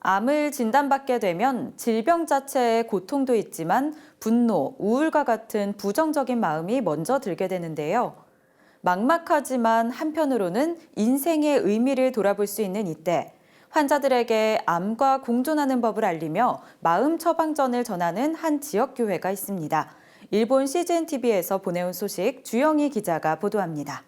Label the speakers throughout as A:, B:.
A: 암을 진단받게 되면 질병 자체의 고통도 있지만 분노, 우울과 같은 부정적인 마음이 먼저 들게 되는데요. 막막하지만 한편으로는 인생의 의미를 돌아볼 수 있는 이때 환자들에게 암과 공존하는 법을 알리며 마음 처방전을 전하는 한 지역 교회가 있습니다. 일본 CGN TV에서 보내온 소식 주영희 기자가 보도합니다.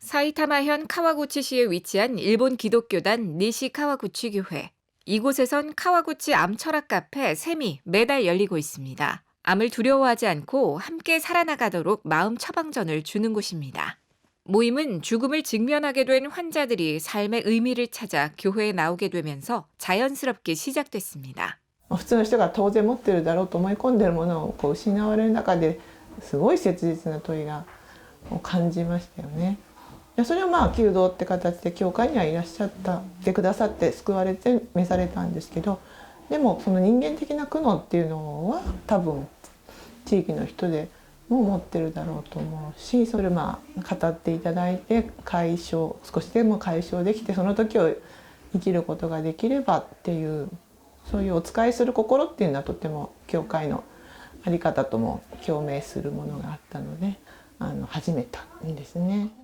B: 사이타마현 카와구치시에 위치한 일본 기독교단 니시 카와구치 교회. 이곳에선 카와구치 암 철학 카페 샘이 매달 열리고 있습니다. 암을 두려워하지 않고 함께 살아나가도록 마음 처방전을 주는 곳입니다. 모임은 죽음을 직면하게 된 환자들이 삶의 의미를 찾아 교회에 나오게 되면서 자연스럽게 시작됐습니다.
C: 普通の人が当然持ってるだろうと思い込んでるものをこう失われる中ですごい切実な問いがを感じましたよね。 やそれはまあ弓道って形で教会にはいらっしゃったってくださって救われて召されたんですけどでもその人間的な苦悩っていうのは多分地域の人でも持ってるだろうと思うしそれをまあ語っていただいて解消少しでも解消できてその時を生きることができればっていうそういうお使いする心っていうのはとても教会の在り方とも共鳴するものがあったのであの始めたんですね。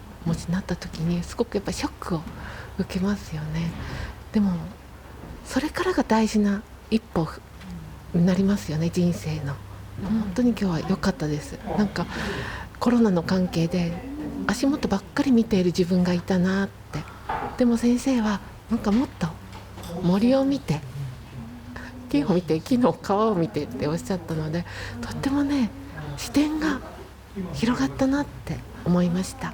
D: もしなった時にすごくやっぱショックを受けますよね。でもそれからが大事な一歩になりますよね人生の。本当に今日は良かったです。なんかコロナの関係で足元ばっかり見ている自分がいたなって。でも先生はなんかもっと森を見て木を見て木の皮を見てっておっしゃったのでとってもね視点が広がったなって思いました。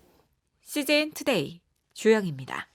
B: CJN 투데이 주영입니다.